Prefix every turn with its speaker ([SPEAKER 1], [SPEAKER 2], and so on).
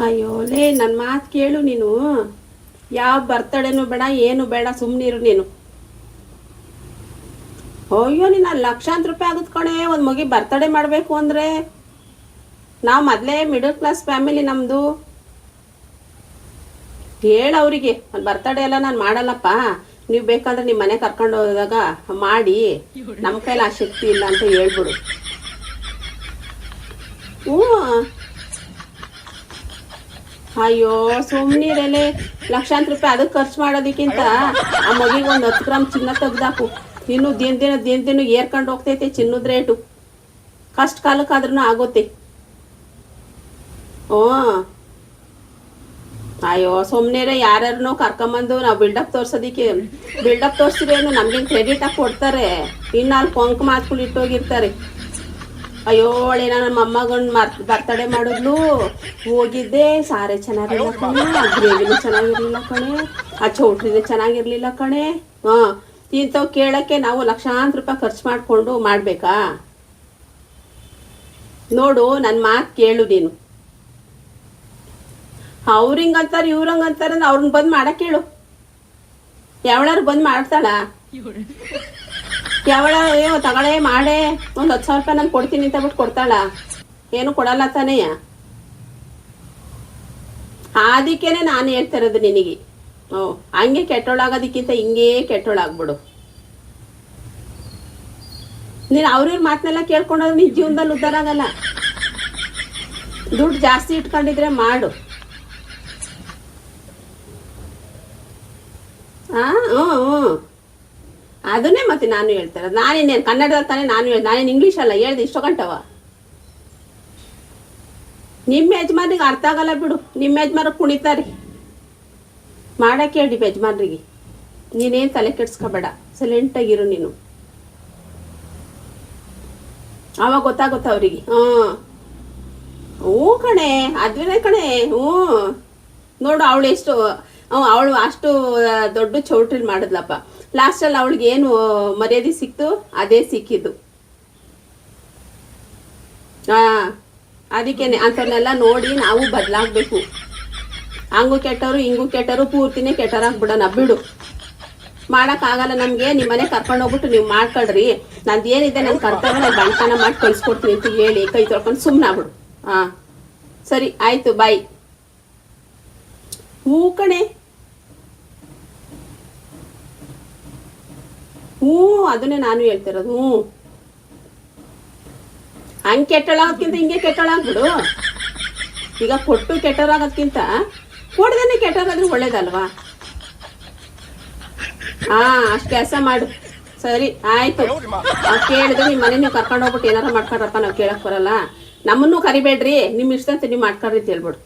[SPEAKER 1] ಅಯ್ಯೋ, ಲೇ ನನ್ನ ಮಾತು ಕೇಳು ನೀನು. ಯಾವ ಬರ್ತಡೇನು ಬೇಡ, ಏನು ಬೇಡ ಸುಮ್ಮನಿರು ನೀನು. ಅಯ್ಯೋ ನೀನು ಅಲ್ಲಿ ಲಕ್ಷಾಂತರ ರೂಪಾಯಿ ಆಗುತ್ತೆ ಕಣೆ, ಒಂದು ಮಗಿ ಬರ್ತಡೇ ಮಾಡಬೇಕು ಅಂದರೆ. ನಾವು ಮೊದಲೇ ಮಿಡಲ್ ಕ್ಲಾಸ್ ಫ್ಯಾಮಿಲಿ ನಮ್ಮದು ಹೇಳು ಅವರಿಗೆ ಅಲ್ಲಿ ಬರ್ತಡೇ ಎಲ್ಲ ನಾನು ಮಾಡಲ್ಲಪ್ಪ. ನೀವು ಬೇಕಾದ್ರೆ ನಿಮ್ಮ ಮನೆ ಕರ್ಕೊಂಡು ಹೋದಾಗ ಮಾಡಿ. ನಮ್ಮ ಕೈಲಿ ಆ ಶಕ್ತಿ ಇಲ್ಲ ಅಂತ ಹೇಳ್ಬಿಡು. ಹ್ಞೂ ಅಯ್ಯೋ ಸುಮ್ಮನಿರಲೆ ಲಕ್ಷಾಂತರ ರೂಪಾಯಿ ಅದಕ್ಕೆ ಖರ್ಚು ಮಾಡೋದಕ್ಕಿಂತ ಆ ಮಗಿಗೆ ಒಂದು ಹತ್ತು ಗ್ರಾಮ್ ಚಿನ್ನ ತೆಗ್ದಾಕು. ಇನ್ನು ದಿನ ದಿನ ದಿನ ದಿನ ಏರ್ಕೊಂಡು ಹೋಗ್ತೈತೆ ಚಿನ್ನದ ರೇಟು. ಕಷ್ಟ ಕಾಲಕ್ಕಾದ್ರೂ ಆಗುತ್ತೆ ಹ್ಞೂ. ಅಯ್ಯೋ ಸುಮ್ಮನೆ ಯಾರ್ಯಾರನೋ ಕರ್ಕೊಂಬಂದು ನಾವು ಬಿಲ್ಡಪ್ ತೋರ್ಸೋದಿಕ್ಕೆ. ಬಿಲ್ಡಪ್ ತೋರಿಸಿದ್ರೆ ನಮ್ಗೆ ಕ್ರೆಡಿಟ್ ಆಗಿ ಕೊಡ್ತಾರೆ? ಇನ್ನು ಅಲ್ಲಿ ಕೊಂಕ್ ಮಾತುಗಳು ಇಟ್ಟೋಗಿರ್ತಾರೆ. ಅಯ್ಯೋ ಒಳ್ಳೆನ ನಮ್ಮ ಅಮ್ಮಗನ್ ಮರ್, ಬರ್ತಡೇ ಮಾಡಿದ್ಲು. ಹೋಗಿದ್ದೆ, ಸಾರೆ ಚೆನ್ನಾಗಿಲ್ಲ ಕಣೆ ಆ ಗ್ರೇವಿನೂ ಚೆನ್ನಾಗಿರ್ಲಿಲ್ಲ ಕಣೆ, ಆ ಚೌಟ್ರಿನೂ ಚೆನ್ನಾಗಿರ್ಲಿಲ್ಲ ಕಣೆ. ಹಾ, ಇಂಥವ್ ಕೇಳಕ್ಕೆ ನಾವು ಲಕ್ಷಾಂತರ ರೂಪಾಯಿ ಖರ್ಚು ಮಾಡ್ಕೊಂಡು ಮಾಡಬೇಕಾ? ನೋಡು ನನ್ನ ಮಾತು ಕೇಳು ನೀನು. ಅವ್ರಿಂಗ್ ಅಂತಾರ ಇವ್ರಂಗ್ ಅಂತಾರ ಅವ್ರನ್ನ ಬಂದು ಮಾಡಕ್ಕೆ ಕೇಳು. ಯಾವಳಾರು ಬಂದು ಮಾಡ್ತಾಳ? ಯಾವಳ ಅಯ್ಯೋ ತಗೊಳೆ, ಮಾಡೆ, ಒಂದ್ ಹತ್ತು ಸಾವಿರ ರೂಪಾಯಿ ನಾನು ಕೊಡ್ತೀನಿ ಅಂತ ಬಿಟ್ಟು ಕೊಡ್ತಾಳ. ಏನು ಕೊಡಲ್ಲ ತಾನೇ. ಅದಕ್ಕೇನೆ ನಾನು ಹೇಳ್ತಾ ಇರೋದು ನಿನಗೆ. ಓ, ಹಂಗೆ ಕೆಟ್ಟೋಳಾಗೋದಕ್ಕಿಂತ ಹಿಂಗೇ ಕೆಟ್ಟೋಳಾಗ್ಬಿಡು. ನೀನು ಅವ್ರಿವ್ರ ಮಾತನ್ನೆಲ್ಲ ಕೇಳ್ಕೊಂಡೋದ್ರೆ ನಿನ್ನ ಜೀವನದಲ್ಲಿ ಉದ್ದಾರ ಆಗಲ್ಲ. ದುಡ್ಡು ಜಾಸ್ತಿ ಇಟ್ಕೊಂಡಿದ್ರೆ ಮಾಡು. ಹಾಂ ಹ್ಞೂ ಹ್ಞೂ ಅದನ್ನೇ ಮತ್ತೆ ನಾನು ಹೇಳ್ತಾರೆ ನಾನೇನೇನು ಕನ್ನಡದಲ್ಲಿ ತಾನೇ ನಾನು ಹೇಳಿ ನಾನೇನು ಇಂಗ್ಲೀಷ್ ಅಲ್ಲ, ಹೇಳ್ದೆ ಇಷ್ಟು ಗಂಟವ. ನಿಮ್ಮ ಯಜಮಾನಿಗೆ ಅರ್ಥ ಆಗಲ್ಲ ಬಿಡು. ನಿಮ್ಮ ಯಜಮಾನ ಕುಣಿತಾರೆ. ಮಾಡಕ್ಕೆ ಹೇಳಿ ಯಜಮಾನ್ರಿಗೆ. ನೀನೇನು ತಲೆ ಕೆಡ್ಸ್ಕೊಬೇಡ. ಸೈಲೆಂಟಾಗಿರು ನೀನು. ಅವಾಗ ಗೊತ್ತಾಗುತ್ತ ಅವರಿಗೆ. ಹ್ಞೂ ಹ್ಞೂ ಕಣೆ ಅದ್ವಿನೇ ಕಣೆ. ಹ್ಞೂ. ನೋಡು ಅವಳು ಎಷ್ಟು ಅವಳು ಅಷ್ಟು ದೊಡ್ಡ ಚೌಟ್ರಿಲ್ ಮಾಡಿದ್ಲಪ್ಪ. ಲಾಸ್ಟಲ್ಲಿ ಅವಳಿಗೆ ಏನು ಮರ್ಯಾದೆ ಸಿಕ್ತು? ಅದೇ ಸಿಕ್ಕಿದ್ದು. ಅದಕ್ಕೇನೆ ಅಂತವನ್ನೆಲ್ಲ ನೋಡಿ ನಾವು ಬದಲಾಗಬೇಕು. ಹಂಗೂ ಕೆಟ್ಟರು ಹಿಂಗೂ ಕೆಟ್ಟರು ಪೂರ್ತಿನೇ ಕೆಟ್ಟರಾಗ್ಬಿಡೋಣ ಬಿಡು. ಮಾಡೋಕ್ಕಾಗಲ್ಲ ನಮಗೆ ನಿಮ್ಮ ಮನೆ ಕರ್ಕೊಂಡು ಹೋಗ್ಬಿಟ್ಟು ನೀವು ಮಾಡ್ಕೊಳ್ರಿ. ನಂದು ಏನಿದೆ ನನ್ನ ಕರ್ತವ್ಯ, ನಾನು ಮಾಡಿ ಕಳ್ಸ್ಕೊಡ್ತೀನಿ ಅಂತ ಹೇಳಿ ಕೈ ತೊಳ್ಕೊಂಡು ಸುಮ್ಮನೆ ಆಗ್ಬಿಡು. ಹಾಂ ಸರಿ, ಆಯಿತು ಬಾಯ್ ಹೂ ಕಣೆ. ಹ್ಞೂ, ಅದನ್ನೇ ನಾನು ಹೇಳ್ತಿರೋದು ಹ್ಞೂ. ಹಂಗೆ ಕೆಟ್ಟಳಾಗೋದ್ಕಿಂತ ಹಿಂಗೆ ಕೆಟ್ಟಳಾಗ್ಬಿಡು ಈಗ ಕೊಟ್ಟು ಕೆಟ್ಟರಾಗೋದ್ಕಿಂತ ಕೊಡ್ದೇನೆ ಕೆಟ್ಟರಾದ್ರೆ ಒಳ್ಳೇದಲ್ವಾ? ಹಾ, ಅಷ್ಟು ಕೆಲಸ ಮಾಡು. ಸರಿ, ಆಯ್ತು. ಕೇಳಿದ್ರೆ ನಿಮ್ಮ ಮನೆ ನೀವು ಕರ್ಕೊಂಡು ಹೋಗ್ಬಿಟ್ಟು ಏನಾರ ಮಾಡ್ಕೊಂಡ್ರಪ್ಪ ನಾವು ಕೇಳಕ್ ಬರಲ್ಲ. ನಮ್ಮನ್ನು ಕರಿಬೇಡ್ರಿ ನಿಮ್ಮ ಇಷ್ಟಂತ ನೀವು ಮಾಡ್ಕೊಳ್ರಿ ಅಂತ ಹೇಳ್ಬಿಡು.